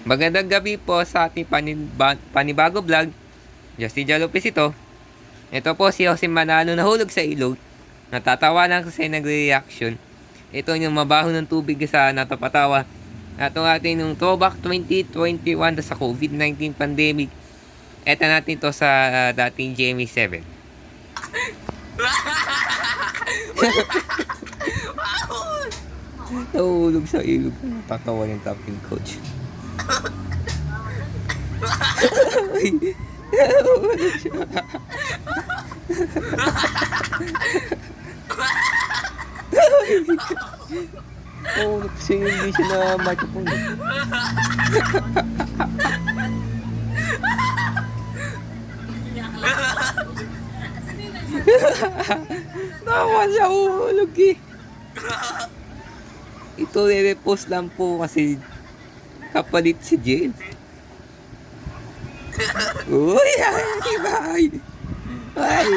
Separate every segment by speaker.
Speaker 1: Magandang gabi po sa ating paniba- panibago vlog. Justin Jalopez ito. Ito po si Jose Manalo nahulog sa ilog. Natatawa lang kasi nagre-reaction. Ito yung mabaho ng tubig sa natapatawa. At ang ating yung throwback 2021 sa COVID-19 pandemic. Ito natin to sa ah, dating GMA7. Nahulog sa ilog. Tatawa yung topping coach. Oh, kasi hindi siya na microphone. Tawa siya, uhulog eh. Ito re-repost lang po kasi kapalit si Jill. Uy, ay, tibay! Ay!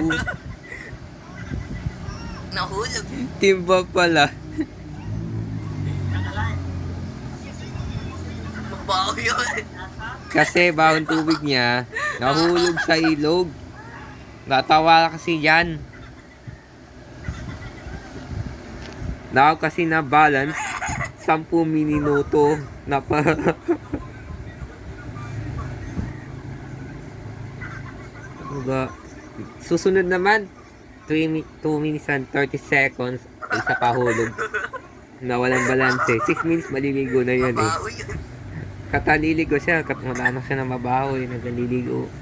Speaker 1: Uh,
Speaker 2: Nahulog.
Speaker 1: timba pala.
Speaker 2: Mabaho yun.
Speaker 1: Kasi bawang tubig niya, nahulog sa ilog. Natawa kasi yan. Now kasi na balance 10 minuto na pa Diba? Susunod naman 3 mi- 2 minutes and 30 seconds isa pa hulog na walang balanse 6 minutes maliligo na yun eh. Kataliligo siya, kat matanak siya na mabaho, eh, nagaliligo.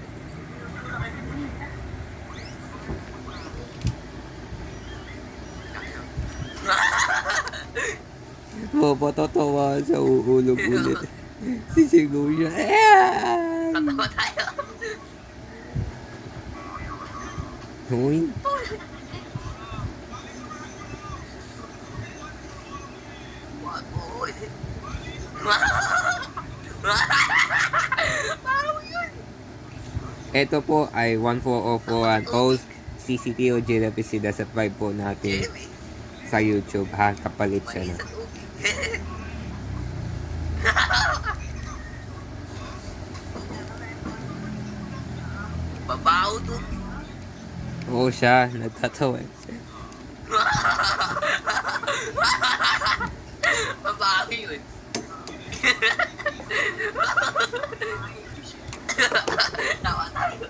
Speaker 1: Oo, patatawa siya, uulog ulit. Sisigaw siya.
Speaker 2: Tatawa tayo. Yun.
Speaker 1: ito po ay 14041 post CCTO Jelapicida sa 5 po natin sa YouTube ha, kapalit siya na.
Speaker 2: sa tubig. Mabaho to.
Speaker 1: Oo siya, nagtatawa.
Speaker 2: Mabaho yun. Tawa tayo.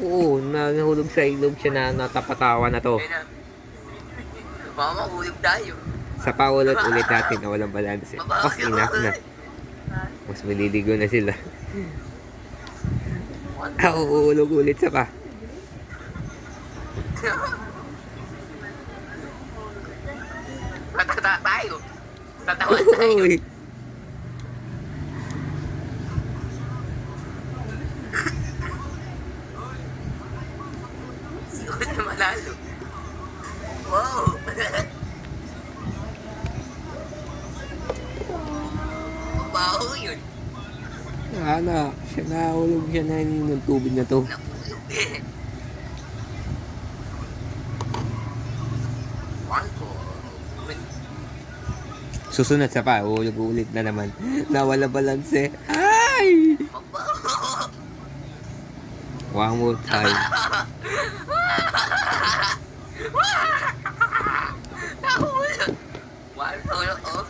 Speaker 1: Oo, nahulog sa ilog siya na natapatawa na to.
Speaker 2: Mama, hulog tayo.
Speaker 1: Sa paulot ulit natin na walang balance. Oh, enough na. Mas maliligo na sila. Ah, uuulog ulit sa pa.
Speaker 2: Tatata tayo. Tatawa tayo.
Speaker 1: Siya na ng tubig na to. Susunod sa pa, uhulog ulit na naman. Nawala balance eh. Ay! One more time.
Speaker 2: Nahulog! One for... Oh!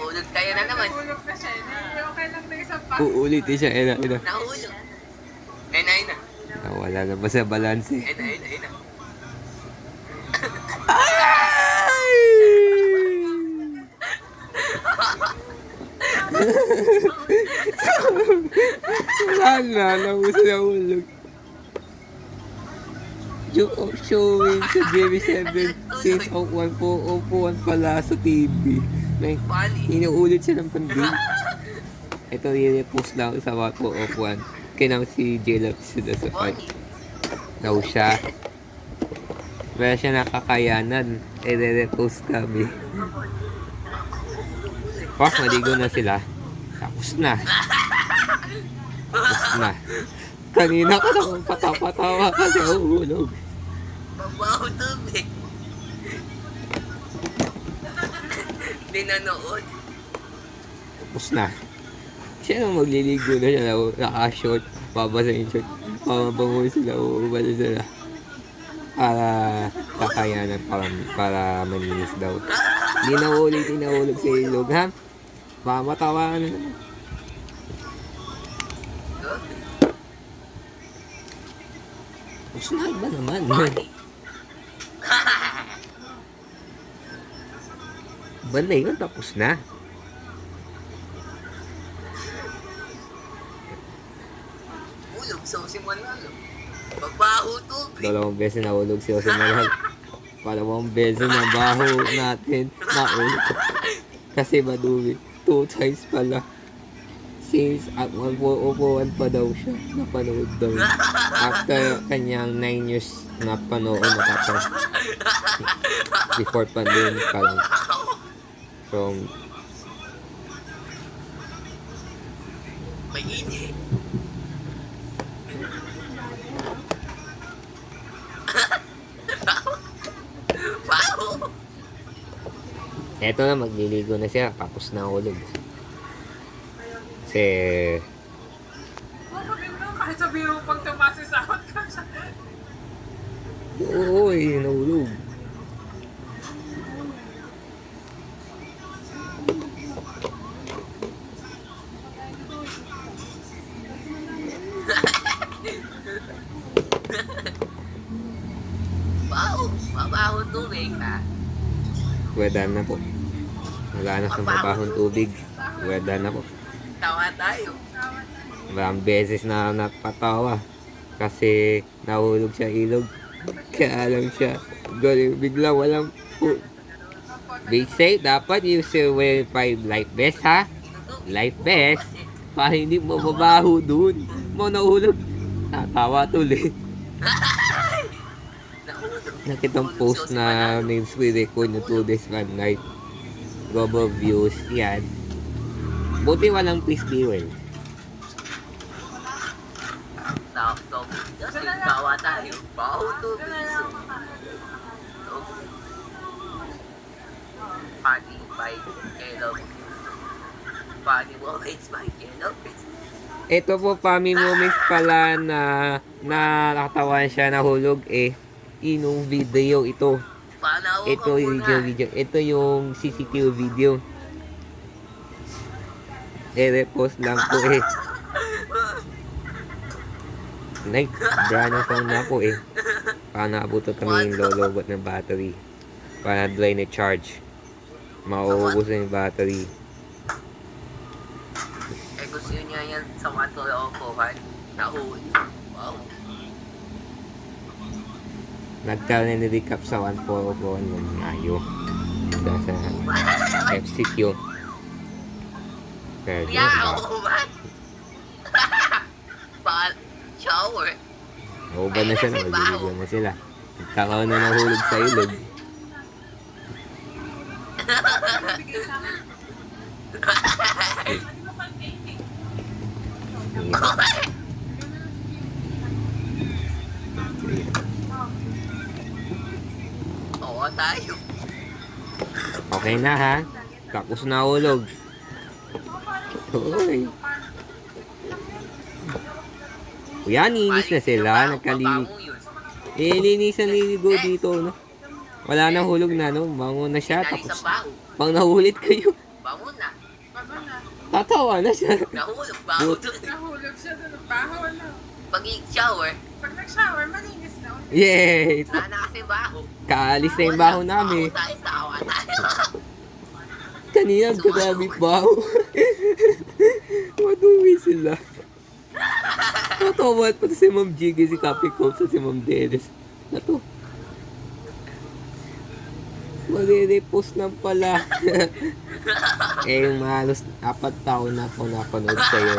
Speaker 2: Eh, mahulog tayo na naman.
Speaker 3: Tulog na siya. Hindi, okay lang na isang pa.
Speaker 1: Uulitin siya. Ina, ina.
Speaker 2: Nahulog. Ayun na, ayun na.
Speaker 1: Nawala na ba sa balance eh.
Speaker 2: Ayun na, ayun na, ayun na.
Speaker 1: Ay! Wala na, nauso na showing sa JB7 since 1401 pala sa TV. May inuulit siya ng panding. Ito yung post lang sa 1401. Kaya si J-Love sila sa fight. Daw siya. Wala siya nakakayanan. Eh, re-repost kami. Pas, maligo na sila. Tapos na. Tapos na. Kanina ka naman patapatawa kasi uhulog.
Speaker 2: Mabaho tubig. Hindi nanood.
Speaker 1: tapos na. Siya naman magliligo na siya, naka- naka-short, babasa yung short, pamabango sila, uubala sila. Para kakayanan, para, para maninis daw. Hindi na ulit, inahulog sa ilog, ha? Baka matawa na naman. Usnay ba naman? Banda yun, tapos na.
Speaker 2: Ulog sa usimanalo. Magbaho tubig.
Speaker 1: Dalawang beses nahulog si Jose Malhal. Dalawang beses na baho natin naulog. Kasi madumi. Two times pala. Since at 1.01 pa daw siya. Napanood daw. After kanyang 9 years na panood natapos. Before pandemic pa lang. From
Speaker 2: May init. Baho.
Speaker 1: Eto na, magliligo na siya. Tapos na ulog. Kasi
Speaker 3: Oh, maganda. Kahit sabihin mo pag tumasi sa ka siya.
Speaker 1: Oo, eh, nahulog. Weda na po. Wala na sa mabahong tubig. Weda na po.
Speaker 2: Tawa tayo.
Speaker 1: Maraming beses na napatawa. Kasi nahulog sa ilog. Kaya lang siya. Galing bigla walang po. Be safe. Dapat you still wear five life vest ha. Life vest. Para hindi mo mabaho dun. Mo nahulog. Natawa tuloy. Nakitang post na names with record no 2 days one night. Global views. Yan. Buti walang please be well.
Speaker 2: Tawa tayo. Baho tubig. Funny by Caleb. Funny moments by Caleb.
Speaker 1: Ito po, family moments pala na nakatawan siya nahulog eh. Inong video ito. Ito yung video, video. Ito yung CCTV video. I-repost lang po eh. Brand phone na po eh. Para naabuto kami yung lolobot ng battery. Para dry na charge. Mauubos na yung battery.
Speaker 2: Eh gusto niya yan sa Matulog ko? Nahuli. Wow.
Speaker 1: Nagkaroon na recap sa 1401 ng Mayo. Dahil sa FCQ. Pero,
Speaker 2: Yeah, what? Bal shower.
Speaker 1: Nauban na siya, naliligo na sila. Nagkakaroon na nahulog sa ilog.
Speaker 2: Oo tayo.
Speaker 1: Okay na ha. Tapos na hulog. Uy. Kuya, ninis na sila.
Speaker 2: Yun.
Speaker 1: Eh, linisan niligo dito, no? Wala na hulog na, no? Bango na siya. Tapos, pang nahulit kayo.
Speaker 2: Bango na.
Speaker 3: Na.
Speaker 1: Tatawa na siya.
Speaker 2: Nahulog baho.
Speaker 3: Nahulog siya dun. Baho na.
Speaker 2: Pag i-shower,
Speaker 3: Pag nag-shower, malinis na.
Speaker 1: Yay!
Speaker 2: wala na kasi baho.
Speaker 1: Kaalis na yung baho namin.
Speaker 2: Baho tayo, tawa tayo.
Speaker 1: Kanina, grabe baho. Madumi sila. Natawa pa si Ma'am Jiggy, si Kapi Coach, at si Ma'am Dennis. Nato. Magre-repost lang pala. eh, yung halos apat taon na ako napanood sa'yo.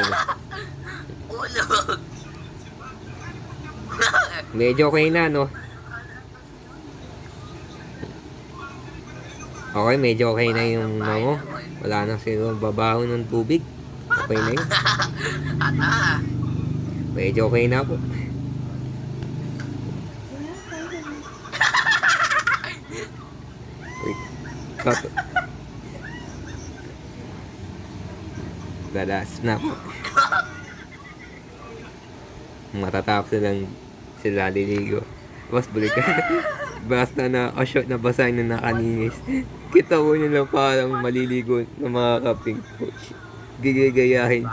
Speaker 2: Ulog.
Speaker 1: Medyo okay na, no? Okay, medyo okay na yung mango. Wala na siguro babaho ng tubig. Okay na yun. Medyo okay na po. Wait. Cut. Dadas na po. Matatapos na lang sila liligo. Tapos balik ka. Basta na a shot na basahin na nakaninis. Kita mo nyo lang parang maliligo ng mga kaping coach. Gigigayahin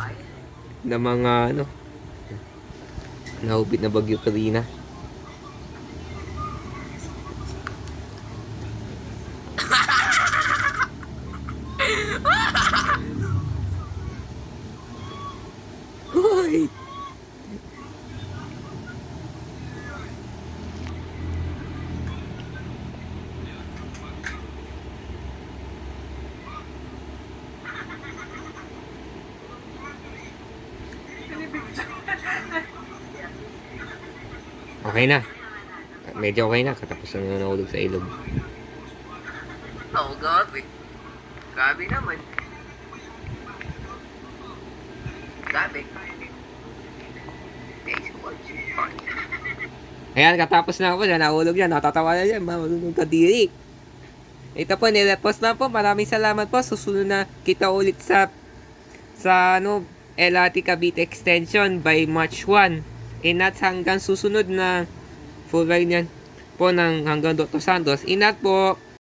Speaker 1: ng mga ano. Nahubit na bagyo Karina. Hoy! Okay na. Medyo okay na. Katapos na nahulog sa ilog.
Speaker 2: Oo, gabi. Gabi naman. Gabi.
Speaker 1: Ayan, katapos na ako dyan. Nahulog yan. Natatawa na yan. Marunong ka diri. Ito po, nirepost na po. Maraming salamat po. Susunod na kita ulit sa sa ano, LRT Cavite Extension by March 1. Inat hanggang susunod na full ride yan po ng hanggang Dr. Santos. Inat po!